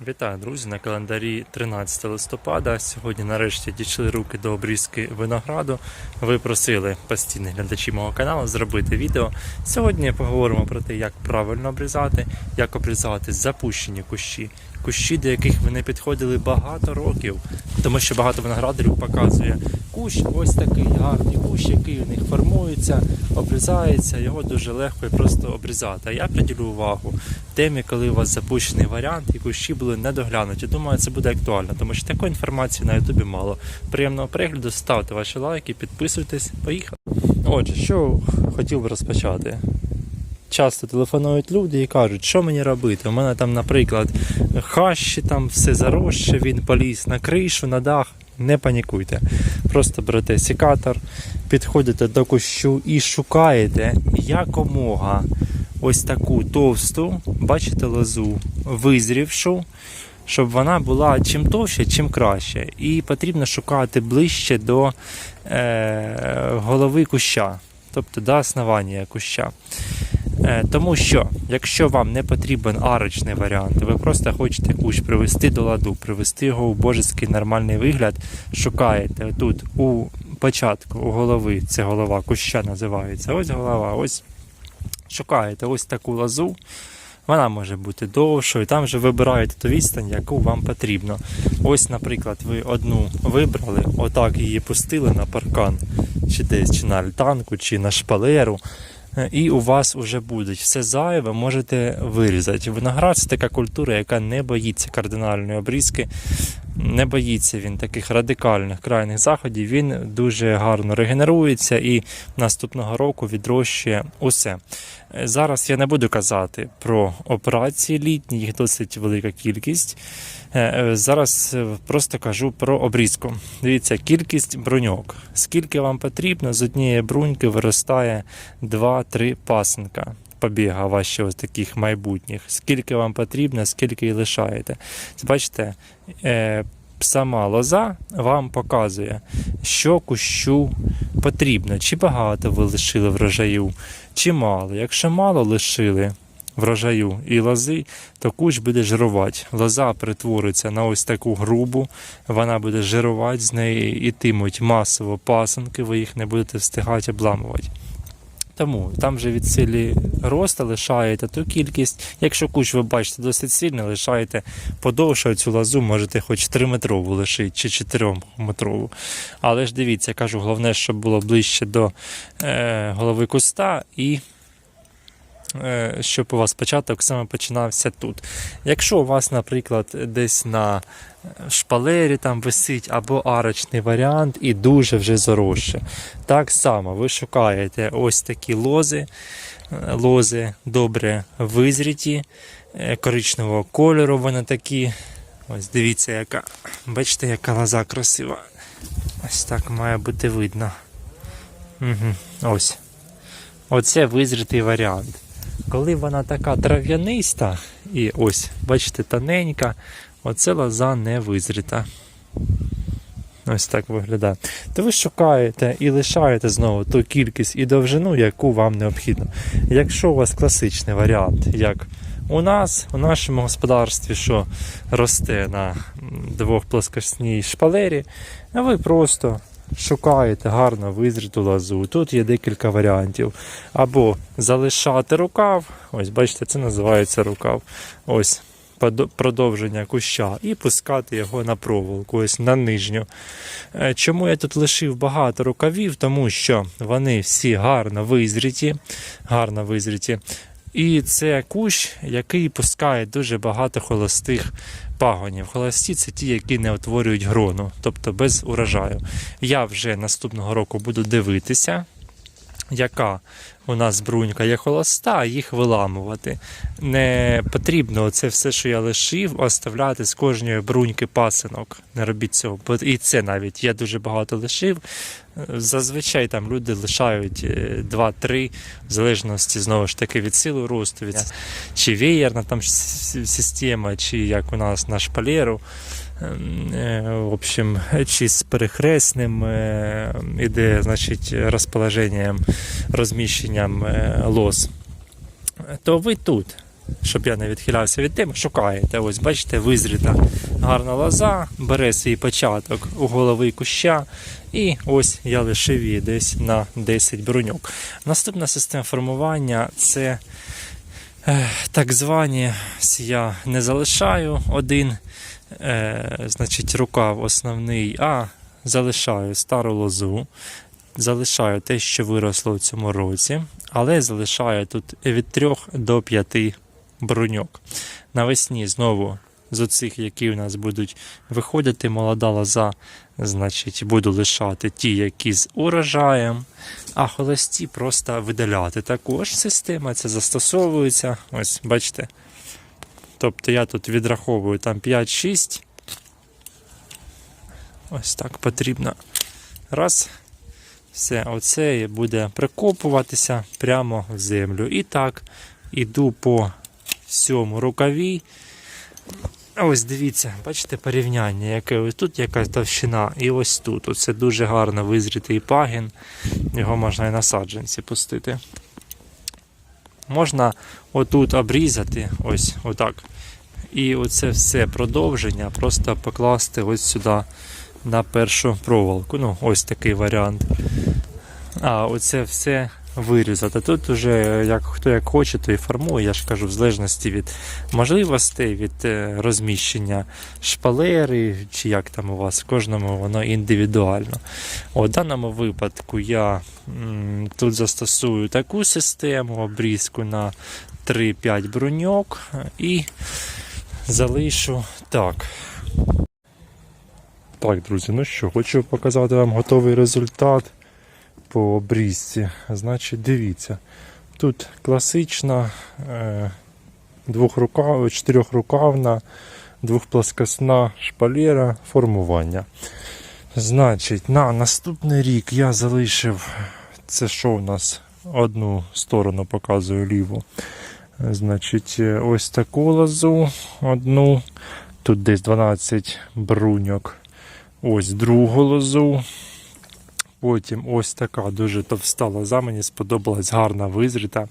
Вітаю, друзі! На календарі 13 листопада. Сьогодні нарешті дійшли руки до обрізки винограду. Ви просили постійні глядачі мого каналу зробити відео. Сьогодні поговоримо про те, як правильно обрізати, як обрізати запущені кущі, кущі, до яких ви не підходили багато років, тому що багато виноградарів показує кущ, ось такий гарний кущ, який у них формується, обрізається, його дуже легко і просто обрізати. А я приділю увагу темі, коли у вас запущений варіант і кущі були недоглянуті. Думаю, це буде актуально, тому що такої інформації на Ютубі мало. Приємного перегляду, ставте ваші лайки, підписуйтесь. Поїхали. Отже, що хотів би розпочати. Часто телефонують люди і кажуть, що мені робити. У мене там, наприклад, хащі, там все заросше, він поліз на кришу, на дах. Не панікуйте. Просто берете секатор, підходите до кущу і шукаєте якомога ось таку товсту, бачите, лозу, визрівшу, щоб вона була чим товща, чим краще. І потрібно шукати ближче до е, голови куща, тобто до основання куща. Е, Тому що, якщо вам не потрібен арочний варіант, ви просто хочете кущ привести до ладу, привести його у божеський нормальний вигляд, шукаєте тут у початку, у голови, це голова куща називається. Ось голова, ось шукаєте ось таку лозу. Вона може бути довшою, там вже вибираєте ту відстань, яку вам потрібно. Ось, наприклад, ви одну вибрали, отак її пустили на паркан, чи десь, чи на альтанку, чи на шпалеру. І у вас вже будуть все зайве, можете вирізати. Виноград це така культура, яка не боїться кардинальної обрізки, не боїться він таких радикальних крайних заходів. Він дуже гарно регенерується і наступного року відрощує усе. Е, Зараз я не буду казати про операції літні, їх досить велика кількість. Е, е, Зараз просто кажу про обрізку. Дивіться, кількість бруньок. Скільки вам потрібно, з однієї бруньки виростає 2-3 пасенка. Побіга ваші ось таких майбутніх. Скільки вам потрібно, скільки і лишаєте. Бачите, е, сама лоза вам показує, що кущу потрібно. Чи багато ви лишили врожаю, чи мало. Якщо мало лишили врожаю і лози, то кущ буде жирувати. Лоза перетвориться на ось таку грубу, вона буде жирувати, з неї ітимуть масово пасанки, ви їх не будете встигати обламувати. Тому там вже від силі роста лишаєте ту кількість. Якщо куч ви бачите досить сильно, лишаєте подовше цю лазу, можете хоч 3 метрову лишити чи 4 метрову. Але ж дивіться, кажу, головне, щоб було ближче до е, голови куста і щоб у вас початок саме починався тут. Якщо у вас, наприклад, десь на шпалері там висить або арочний варіант і дуже вже заросше. Так само ви шукаєте ось такі лози, е, лози добре визріті, е, коричневого кольору вони такі. Ось дивіться, яка. Бачите, яка лоза красива. Ось так має бути видно. Угу. Ось. Оце визрітий варіант. Коли вона така трав'яниста, і ось, бачите, тоненька, оце лоза не визріта. Ось так виглядає. То ви шукаєте і лишаєте знову ту кількість і довжину, яку вам необхідно. Якщо у вас класичний варіант, як у нас, у нашому господарстві, що росте на двох плоскосній шпалері, ви просто шукаєте гарно визріту лозу. Тут є декілька варіантів. Або залишати рукав, ось бачите, це називається рукав. Ось продовження куща і пускати його на проволоку, ось на нижню. Е, Чому я тут лишив багато рукавів? Тому що вони всі гарно визріті, гарно визріті. І це кущ, який пускає дуже багато холостих пагонів. Холості це ті, які не утворюють грону, тобто без урожаю. Я вже наступного року буду дивитися, яка у нас брунька є холоста, їх виламувати. Не потрібно це все, що я лишив, оставляти з кожної бруньки пасинок. Не робіть цього. Бо і це навіть я дуже багато лишив. Зазвичай там люди лишають е, 2-3, в залежності знову ж таки від сили росту, від чи веєрна там система, чи як у нас на шпалеру. Ем, е, В общем, чи перехресним е, іде, значить, розположенням, розміщенням е, лоз. То ви тут щоб я не відхилявся від теми, шукаєте. Ось бачите, визріта гарна лоза, бере свій початок у голови куща. І ось я лишив її десь на 10 бруньок. Наступна система формування це так звані я не залишаю один, е, значить, рукав основний, а залишаю стару лозу. Залишаю те, що виросло у цьому році, але залишаю тут від 3 до 5 бруньок. Навесні знову з оцих, які у нас будуть виходити, молода лоза, значить, буду лишати ті, які з урожаєм, а холості просто видаляти. Також система це застосовується. Ось, бачите. Тобто я тут відраховую там 5-6. Ось так потрібно. Раз. Все, оце буде прикопуватися прямо в землю. І так, іду по всьому рукаві. Ось дивіться, бачите порівняння, яке ось тут якась товщина, і ось тут. Оце дуже гарно визрітий пагін. Його можна і на саджанці пустити. Можна отут обрізати, ось отак. І оце все продовження просто покласти ось сюди на першу проволоку. Ну, ось такий варіант. А оце все вирізати. Тут уже як хто як хоче, то і формує, я ж кажу, в залежності від можливостей, від е, розміщення шпалери, чи як там у вас, кожному воно індивідуально. У даному випадку я м, тут застосую таку систему обрізку на 3-5 бруньок і залишу так. Так, друзі, ну що, хочу показати вам готовий результат по обрізці. Значить, дивіться. Тут класична е, двохрукав, чотирьохрукавна, двохплоскосна шпалера формування. Значить, на наступний рік я залишив це що у нас одну сторону показую ліву. Значить, е, ось таку лозу одну. Тут десь 12 бруньок. Ось другу лозу. Потім ось така дуже товста лоза, мені сподобалась гарна визріта.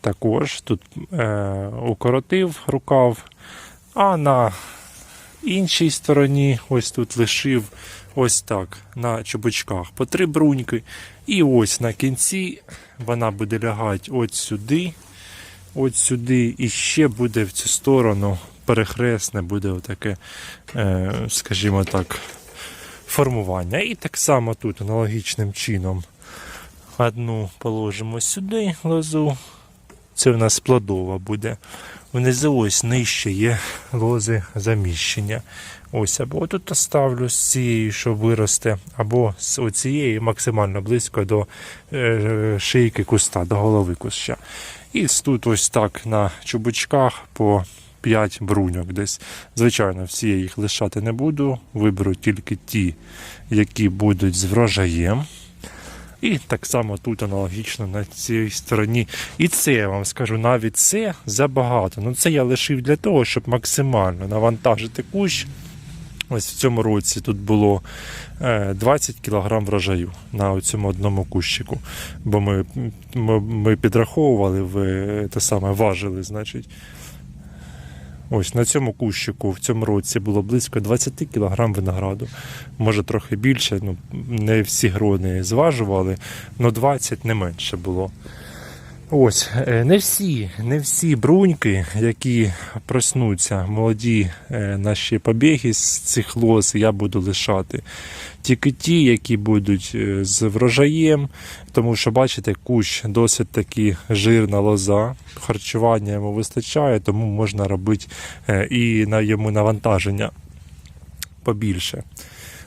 Також тут е, укоротив рукав, а на іншій стороні ось тут лишив ось так на чубочках по три бруньки. І ось на кінці вона буде лягати от сюди, от сюди, і ще буде в цю сторону перехресне, буде отаке, е, скажімо так, формування. І так само тут аналогічним чином одну положимо сюди лозу. Це в нас плодова буде. Внизу ось нижче є лози заміщення. Ось або тут оставлю з цією, що виросте, або з оцієї максимально близько до е, шийки куста, до голови куща. І тут ось так на чубучках по 5 бруньок десь. Звичайно, всі я їх лишати не буду. Виберу тільки ті, які будуть з врожаєм. І так само тут аналогічно на цій стороні. І це я вам скажу, навіть це забагато. Ну це я лишив для того, щоб максимально навантажити кущ. Ось в цьому році тут було е, 20 кг врожаю на цьому одному кущику. Бо ми, ми, ми підраховували, в, е, те саме важили, значить. Ось на цьому кущику в цьому році було близько 20 кг винограду. Може трохи більше, ну не всі грони зважували, але 20 не менше було. Ось, е, не всі, не всі бруньки, які проснуться, молоді е, наші побіги з цих лоз, я буду лишати. Тільки ті, які будуть е, з врожаєм, тому що, бачите, кущ досить таки жирна лоза, харчування йому вистачає, тому можна робити і на йому навантаження побільше.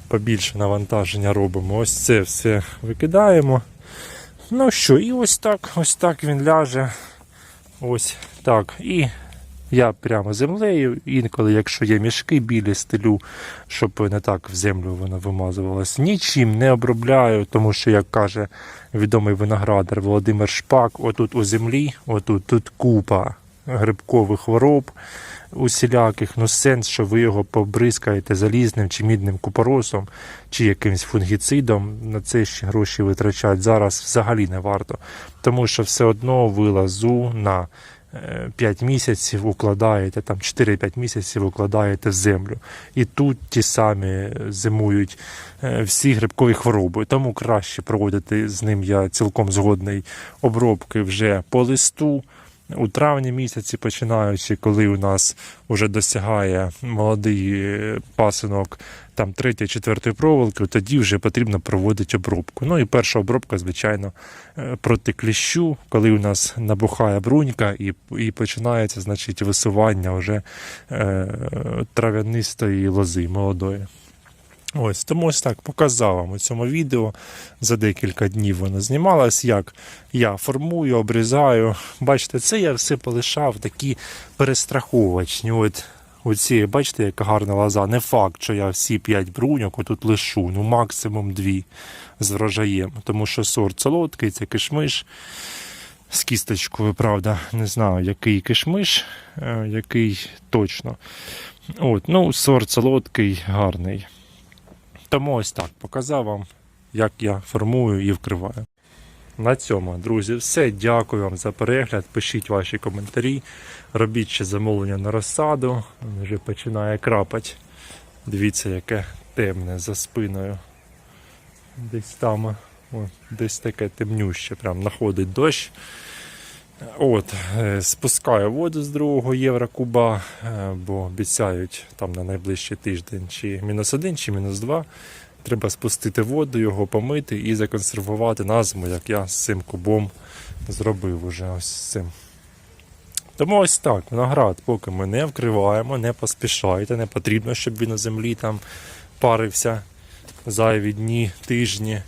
Побільше навантаження робимо. Ось це все викидаємо. Ну що, і ось так, ось так він ляже. Ось так. І я прямо землею. Інколи, якщо є мішки білі, стелю, щоб не так в землю воно вимазувалась. Нічим не обробляю, тому що, як каже відомий виноградар Володимир Шпак, отут у землі, отут тут купа грибкових хвороб усіляких, ну сенс, що ви його побризкаєте залізним чи мідним купоросом, чи якимсь фунгіцидом, на це ще гроші витрачати зараз взагалі не варто. Тому що все одно ви лазу на 5 місяців укладаєте, там 4-5 місяців укладаєте в землю. І тут ті самі зимують е, всі грибкові хвороби. Тому краще проводити з ним я цілком згодний обробки вже по листу. У травні місяці, починаючи, коли у нас вже досягає молодий е, пасинок там третьої, четвертої проволоки, тоді вже потрібно проводити обробку. Ну і перша обробка, звичайно, е, проти кліщу, коли у нас набухає брунька і, і починається значить, висування вже е, трав'янистої лози молодої. Ось, тому ось так показав вам у цьому відео. За декілька днів воно знімалось, як я формую, обрізаю. Бачите, це я все полишав такі перестраховочні. От оці, бачите, яка гарна лоза. Не факт, що я всі 5 бруньок отут лишу, ну максимум 2 з врожаєм. Тому що сорт солодкий, це кишмиш. З кісточкою, правда, не знаю, який кишмиш, е, який точно. От, ну, сорт солодкий, гарний. Тому ось так показав вам, як я формую і вкриваю. На цьому, друзі, все. Дякую вам за перегляд. Пишіть ваші коментарі. Робіть ще замовлення на розсаду. Він Вже починає крапати. Дивіться, яке темне за спиною. Десь там, о, десь таке темнюще, прям находить дощ. От, е, спускаю воду з другого євро куба, е, бо обіцяють там на найближчий тиждень чи мінус один, чи мінус два. Треба спустити воду, його помити і законсервувати на зиму, як я з цим кубом зробив уже ось з цим. Тому ось так, виноград, поки ми не вкриваємо, не поспішайте, не потрібно, щоб він на землі там парився зайві дні, тижні.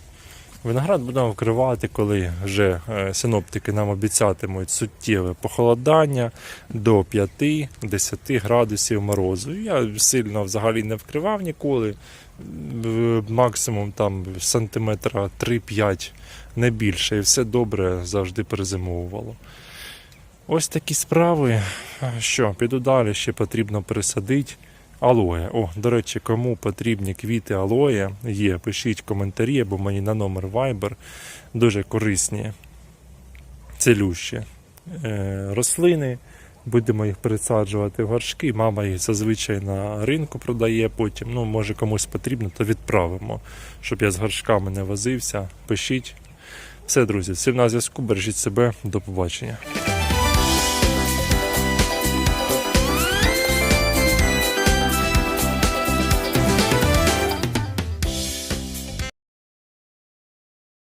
Виноград будемо вкривати, коли вже е, синоптики нам обіцятимуть суттєве похолодання до 5-10 градусів морозу. Я сильно взагалі не вкривав ніколи. Максимум там сантиметра 3-5, не більше. І все добре завжди перезимовувало. Ось такі справи. Що, піду далі, ще потрібно пересадити. Алоє. О, до речі, кому потрібні квіти алоє, є, пишіть коментарі або мені на номер Viber. Дуже корисні, цілющі е, рослини. Будемо їх пересаджувати в горшки. Мама їх зазвичай на ринку продає потім. Ну, може комусь потрібно, то відправимо, щоб я з горшками не возився. Пишіть. Все, друзі, всім на зв'язку. Бережіть себе. До побачення.